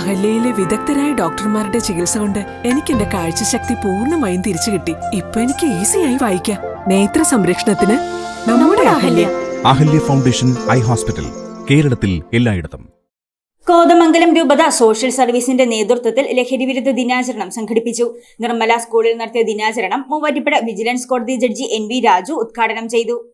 അഹല്യയിലെ വിദഗ്ധരായ ഡോക്ടർമാരുടെ ചികിത്സ കൊണ്ട് എനിക്ക് എന്റെ കാഴ്ചശക്തി പൂർണമായും തിരിച്ചു കിട്ടി. ഇപ്പൊ എനിക്ക് ഈസിയായി വായിക്കാം. നേത്ര സംരക്ഷണത്തിന് നമ്മുടെ Ahalya. Ahalya. Foundation eye hospital കേരളത്തിൽ എല്ലായിടത്തും. കോതമംഗലം രൂപത സോഷ്യൽ സർവീസിന്റെ നേതൃത്വത്തിൽ ലഹരിവിരുദ്ധ ദിനാചരണം സംഘടിപ്പിച്ചു. നിർമ്മല സ്കൂളിൽ നടത്തിയ ദിനാചരണം മൂവാറ്റുപുഴ വിജിലൻസ് കോടതി ജഡ്ജി എൻ വി രാജു ഉദ്ഘാടനം ചെയ്തു.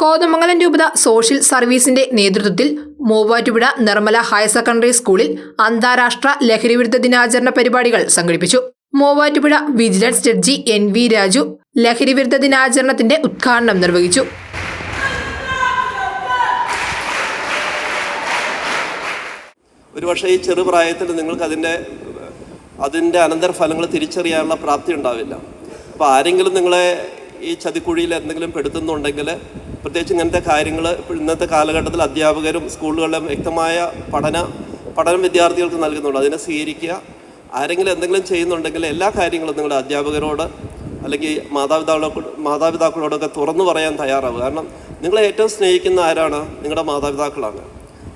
കോതമംഗലം രൂപത സോഷ്യൽ സർവീസിന്റെ നേതൃത്വത്തിൽ മൂവാറ്റുപുഴ നിർമ്മല ഹയർ സെക്കൻഡറി സ്കൂളിൽ അന്താരാഷ്ട്ര ലഹരിവിരുദ്ധ ദിനാചരണ പരിപാടികൾ സംഘടിപ്പിച്ചു. Muvattupuzha vigilance judge N V Raju ലഹരിവിരുദ്ധ ദിനാചരണത്തിന്റെ ഉദ്ഘാടനം നിർവഹിച്ചു. ഒരു ഒരുപക്ഷെ ഈ ചെറുപ്രായത്തിൽ നിങ്ങൾക്ക് അതിന്റെ അതിന്റെ അനന്തരഫലങ്ങൾ തിരിച്ചറിയാനുള്ള പ്രാപ്തി ഉണ്ടാവില്ല. അപ്പോൾ ആരെങ്കിലും നിങ്ങളെ ഈ ചതിക്കുഴിയിൽ എന്തെങ്കിലും പെടുത്തുന്നുണ്ടെങ്കിൽ പ്രത്യേകിച്ച് ഇങ്ങനത്തെ കാര്യങ്ങൾ ഇന്നത്തെ കാലഘട്ടത്തിൽ അധ്യാപകരും സ്കൂളുകളിലും വ്യക്തമായ പഠന പഠനം വിദ്യാർത്ഥികൾക്ക് നൽകുന്നുണ്ട്. അതിനെ സ്വീകരിക്കുക. ആരെങ്കിലും എന്തെങ്കിലും ചെയ്യുന്നുണ്ടെങ്കിൽ എല്ലാ കാര്യങ്ങളും നിങ്ങളുടെ അധ്യാപകരോട് അല്ലെങ്കിൽ മാതാപിതാക്കളോട് മാതാപിതാക്കളോടൊക്കെ തുറന്നു പറയാൻ തയ്യാറാവുക. കാരണം നിങ്ങളെ ഏറ്റവും സ്നേഹിക്കുന്ന ആരാണ്? നിങ്ങളുടെ മാതാപിതാക്കളാണ്.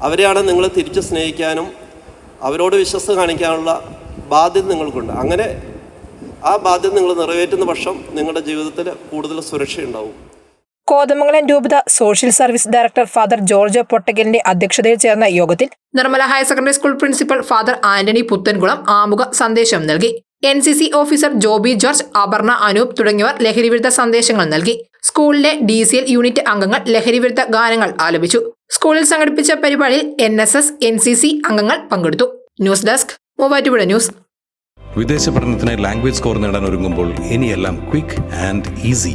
അവരെയാണ് നിങ്ങൾ തിരിച്ച് സ്നേഹിക്കാനും അവരോട് വിശ്വസ്ത കാണിക്കാനുള്ള ബാധ്യത നിങ്ങൾക്കുണ്ട്. അങ്ങനെ ആ ബാധ്യത നിങ്ങൾ നിറവേറ്റുന്ന പക്ഷം നിങ്ങളുടെ ജീവിതത്തിൽ കൂടുതൽ സുരക്ഷയുണ്ടാവും. കോതമംഗലം രൂപത social service director father George പൊട്ടകലിന്റെ അധ്യക്ഷതയിൽ ചേർന്ന യോഗത്തിൽ Nirmala higher secondary school principal father Antony Puthenkulam ആമുഖ സന്ദേശം നൽകി. N C C officer Joby George Aparna Anoop തുടങ്ങിയവർ ലഹരിവിരുദ്ധ സന്ദേശങ്ങൾ നൽകി. സ്കൂളിലെ ഡി സി എൽ യൂണിറ്റ് അംഗങ്ങൾ ലഹരിവിരുദ്ധ ഗാനങ്ങൾ ആലപിച്ചു. സ്കൂളിൽ സംഘടിപ്പിച്ച പരിപാടിയിൽ N S S N C C അംഗങ്ങൾ പങ്കെടുത്തു. News desk Muvattupuzha news. വിദേശ പഠനത്തിന് ലാംഗ്വേജ് സ്കോർ നേടാൻ ഒരുങ്ങുമ്പോൾ ഇനിയെല്ലാം quick and easy